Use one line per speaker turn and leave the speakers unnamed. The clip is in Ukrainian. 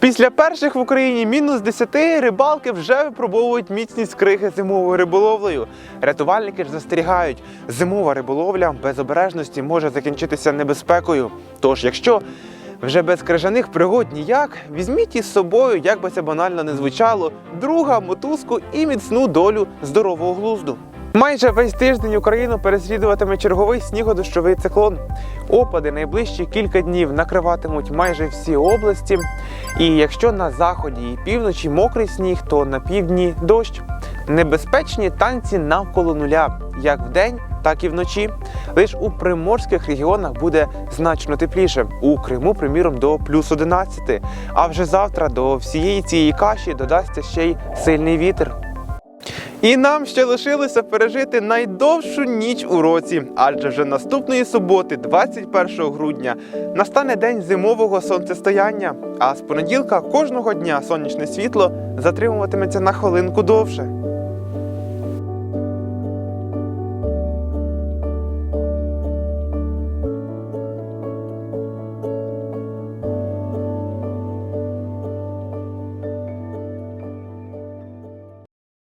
Після перших в Україні мінус 10 рибалки вже випробовують міцність крихи зимовою риболовлею. Рятувальники ж застерігають, зимова риболовля без обережності може закінчитися небезпекою. Тож, якщо вже без крижаних пригод ніяк, візьміть із собою, як би це банально не звучало, друга, мотузку і міцну долю здорового глузду. Майже весь тиждень Україну переслідуватиме черговий снігодощовий циклон. Опади найближчі кілька днів накриватимуть майже всі області. І якщо на заході і півночі мокрий сніг, то на півдні дощ. Небезпечні танці навколо нуля, як вдень, так і вночі. Лише у приморських регіонах буде значно тепліше. У Криму, приміром, до плюс 11. А вже завтра до всієї цієї каші додасться ще й сильний вітер. І нам ще лишилося пережити найдовшу ніч у році, адже вже наступної суботи, 21 грудня, настане день зимового сонцестояння. А з понеділка кожного дня сонячне світло затримуватиметься на хвилинку довше.